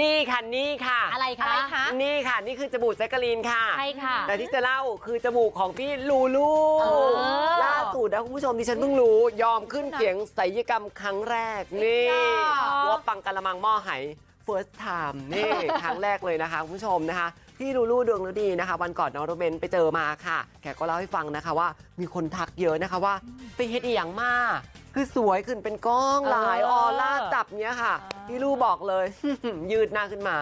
นี่ค่ะนี่ค่ะอะไรคะอะไรคะนี่ค่ะ นี่คือจมูกแจ๊กกะลีนค่ะ ใช่ค่ะ แต่ที่จะเล่าคือจมูกของพี่ลูลูเออล่าสุดนะคุณผู้ชมดิฉันเพิ่งรู้ยอมขึ้นเขียงศัลยกรรมครั้งแรก นี่จ้าว่าปังกะละมังหม้อไห first time นี่ครั้งแรกเลยนะคะคุณผู้ชมนะคะพี่ลูลูดวงฤดีนะคะ วันก่อนน้องโรเบนไปเจอมาค่ะ แกก็เล่าให้ฟังนะคะว่ามีคนทักเยอะนะคะว่าไปเฮ็ดอีหยังมา คือสวยขึ้นเป็นก้องหลายเออออร่าจับเนี้ยค่ะ พี่ลูบอกเลย ยืดหน้าขึ้นมา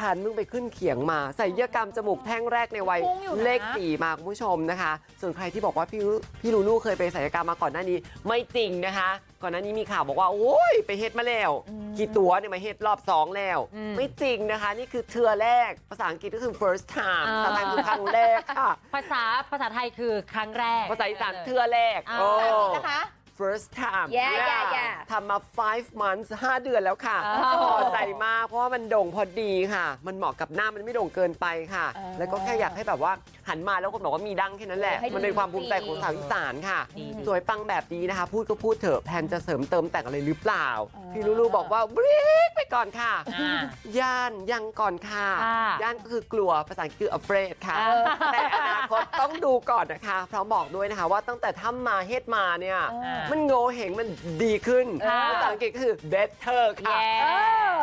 ฉันเพิ่งไปขึ้นเขียงมาศัลยกรรมจมูกแท่งแรกในวัยพุ่งอยู่นะเลขสี่มาคุณผู้ชมนะคะ ส่วนใครที่บอกว่าพี่พี่ลูลูเคยไปศัลยกรรมมาก่อนหน้านี้ไม่จริงนะคะ ก่อนหน้านี้มีข่าวบอกว่าโอ้ยไปเฮ็ดมาแล้วกี่ตัวเนี่ยมาเฮ็ดรอบสองแล้วอืมไม่จริงนะคะ นี่คือเทือแรกภาษาอังกฤษก็คือ first time อ่าภาษาไทยคือครั้งแรกค่ะภาษาภาษาไทยคือครั้งแรก ภาษาอีสานเทือแรกอ่าโอ้ภาษาอังกฤษนะคะ first time Yeah, yeah, Yeah yeah ทำมา five months 5 เดือนแล้วค่ะอ๋อพอใจมากเพราะว่ามันโด่งพอดีค่ะ มันเหมาะกับหน้ามันไม่โด่งเกินไปค่ะ เออแล้วก็แค่อยากให้แบบว่าหันมาแล้วคนบอกว่ามีดังแค่นั้นแหละ ให้ดูมันเป็นความภูมิใจของสาวอีสานค่ะ ดีดี สวยปังแบบนี้นะคะ พูดก็พูดเถอะแพนจะเสริมเติมแต่งอะไรหรือเปล่าอ๋อพี่ลูลูบอกว่าบรีกไปก่อนค่ะ อ่า ย่านยังก่อนค่ะ ค่ะย่านก็คือกลัวภาษาอังกฤษคือ afraid ค่ะ เออ แต่อนาคตต้องดูก่อนนะคะ พร้อมบอกด้วยนะคะว่าตั้งแต่ทำมาเฮ็ดมาเนี่ย เออมันโง่เห็งมันดีขึ้นค่ะภาษาอังกฤษก็คือ better ค่ะแย่เอ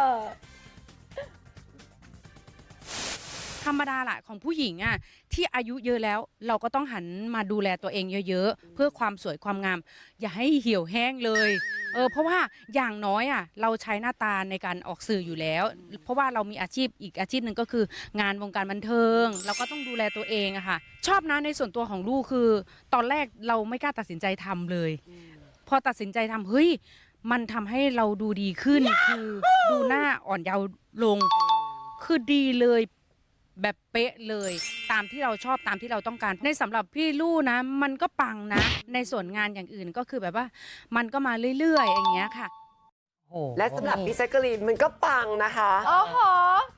อธร รมดาละของผู้หญิงอะที่อายุเยอะแล้วเราก็ต้องหันมาดูแลตัวเองเยอะๆ เพื่อความสวยความงาม อย่าให้เหี่ยวแห้งเลยเออเพราะว่าอย่างน้อยอะเราใช้หน้าตาในการออกสื่ออยู่แล้ว เพราะว่าเรามีอาชีพอีกอาชีพหนึ่งก็คือ งานวงการบันเทิง เราก็ต้องดูแลตัวเองอะค่ะ ชอบนะในส่วนตัวของลูกคือ ตอนแรกเราไม่กล้าตัดสินใจทำเลย พอตัดสินใจทำเฮ้ยมันทำให้เราดูดีขึ้นคือดูหน้าอ่อนเยาว์ลง คือดีเลย แบบเป๊ะเลยตามที่เราชอบตามที่เราต้องการ ในสำหรับพี่ลู่นะ มันก็ปังนะ ในส่วนงานอย่างอื่นก็คือแบบว่า มันก็มาเรื่อยๆ อย่างเงี้ยค่ะ โอ้โหและสำหรับพี่แจ๊กกะลีนมันก็ปังนะคะ โอ้โห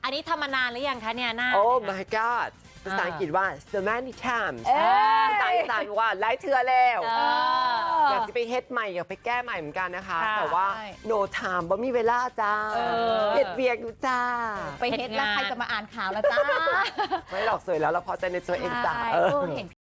อันนี้ทำมานานหรือยังคะเนี่ยหน้า โอ้เนี่ย my god ภาษาอังกฤษว่า so many times เอ้ย ภาษาอีสานว่าหลายเทือแล้ว เออ อยากจะไปเฮ็ดใหม่อยากไปแก้ใหม่เหมือนกันนะคะค่ะแต่ว่าใช่ no time บ่มีเวลาจ้าเออเฮ็ดเวียกอยู่จ้า ไปเฮ็ดแล้วใครจะมาอ่านข่าวแล้วจ้า ไม่หรอกสวยแล้วเราพอใจในตัวเองจ้าใช่เออเออเห็น